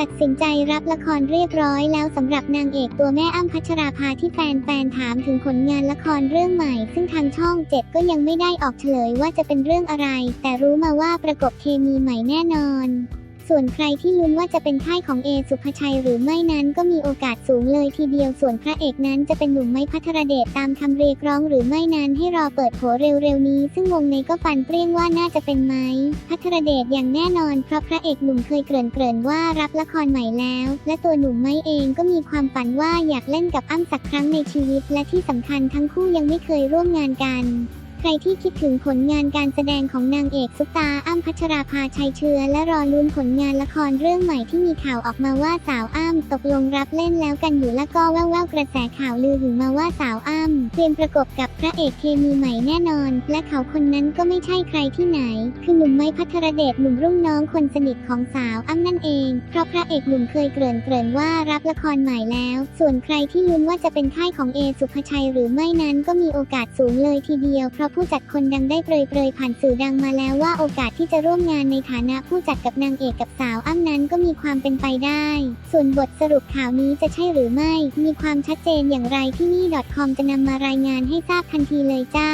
ตัดสินใจรับละครเรียบร้อยแล้วสำหรับนางเอกตัวแม่อ้ำพัชราภาที่แฟนๆถามถึงผลงานละครเรื่องใหม่ ซึ่งทางช่องเจ็ดก็ยังไม่ได้ออกเฉลยว่าจะเป็นเรื่องอะไร แต่รู้มาว่าประกบเคมีใหม่แน่นอน ส่วนใครที่ลุ้นว่าจะเป็นค่ายของเอสุภชัยหรือไม่นั้นก็มีโอกาสสูงเลยทีเดียวส่วนพระเอกนั้นจะเป็นหนุ่มไม้พัทรเดชตามคำเรียกร้องหรือไม่นั้นให้รอเปิดโผเร็วๆนี้ ซึ่งวงในก็ฟันเปรี้ยงว่าน่าจะเป็นไม้พัทรเดชอย่างแน่นอน เพราะพระเอกหนุ่มเคยเกริ่นเกริ่นว่ารับละครใหม่แล้ว และตัวหนุ่มไม้เองก็มีความฝันว่าอยากเล่นกับอ้ำสักครั้งในชีวิต และที่สำคัญทั้งคู่ยังไม่เคยร่วมงานกัน ใครที่คิดถึงผลงานการแสดงของนางเอกซุปตาอ้ำพัชราภาชัยเชื้อ และรอลุ้นผลงานละครเรื่องใหม่ที่มีข่าวออกมาว่าสาวอ้ำตกลงรับเล่นแล้วกันอยู่และก็แว่วๆกระแสข่าวลือถึงมาว่าสาวอ้ำเตรียมประกบกับพระเอกเคมีใหม่แน่นอน และเขาคนนั้นก็ไม่ใช่ใครที่ไหน คือหนุ่มไม้พัทรเดชหนุ่มรุ่งน้องคนสนิทของสาวอ้ำนั่นเอง เพราะพระเอกหนุ่มเคยเกริ่นเกริ่นว่ารับละครใหม่แล้ว ส่วนใครที่ลุ้นว่าจะเป็นค่ายของเอสุภชัยหรือไม่นั้นก็มีโอกาสสูงเลยทีเดียวเพราะผู้จัดคนดังได้เปรยเปรยๆผ่านสื่อดังมาแล้วว่าโอกาสที่จะร่วมงานในฐานะผู้จัดกับนางเอกกับสาวอ้ำนั้นก็มีความเป็นไปได้ ส่วนบทสรุปข่าวนี้จะใช่หรือไม่ มีความชัดเจนอย่างไรที่นี่ .com จะนำมารายงานให้ทราบทันทีเลยจ้า